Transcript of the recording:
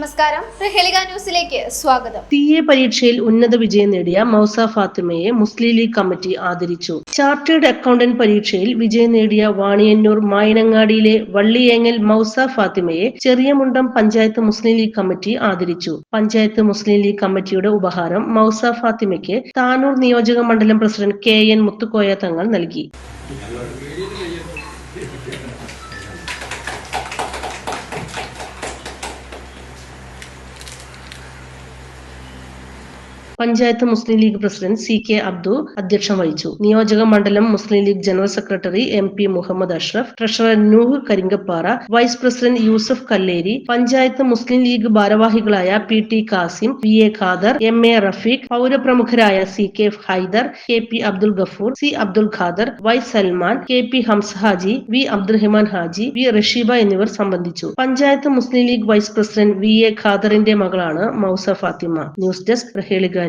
നമസ്കാരം. ന്യൂസിലേക്ക് സ്വാഗതം. സി എ പരീക്ഷയിൽ ഉന്നത വിജയം നേടിയ മൗസ ഫാത്തിമയെ മുസ്ലിം ലീഗ് കമ്മിറ്റി ആദരിച്ചു. ചാർട്ടേഡ് അക്കൗണ്ടന്റ് പരീക്ഷയിൽ വിജയം നേടിയ വാണിയന്നൂർ മായനങ്ങാടിയിലെ വള്ളിയേങ്ങൽ മൗസ ഫാത്തിമയെ ചെറിയമുണ്ടം പഞ്ചായത്ത് മുസ്ലിം ലീഗ് കമ്മിറ്റി ആദരിച്ചു. പഞ്ചായത്ത് മുസ്ലിം ലീഗ് കമ്മിറ്റിയുടെ ഉപഹാരം മൗസ ഫാത്തിമയ്ക്ക് താനൂർ നിയോജക മണ്ഡലം president K N Muthukoya Thangal നൽകി. Panchayat Muslim League president C K Abdu അധ്യക്ഷം വഹിച്ചു. നിയോജക മണ്ഡലം Muslim League general secretary M P Muhammad Ashraf treasurer Nooh Karinkappara vice president Yusuf Kalleri panchayat Muslim League ഭാരവാഹികളായ P T Kasim V A Khader M A Rafeeq പൗരപ്രമുഖരായ C K Haider K P Abdul Gafoor C Abdul Khader Y Salman K P Hamza Haji V Abdurahiman Haji V Rasheeba എന്നിവർ സംബന്ധിച്ചു. Panchayat Muslim League vice president V A ഖാദറിന്റെ മകളാണ് Mousa Fathima. News desk പ്രഹേളിക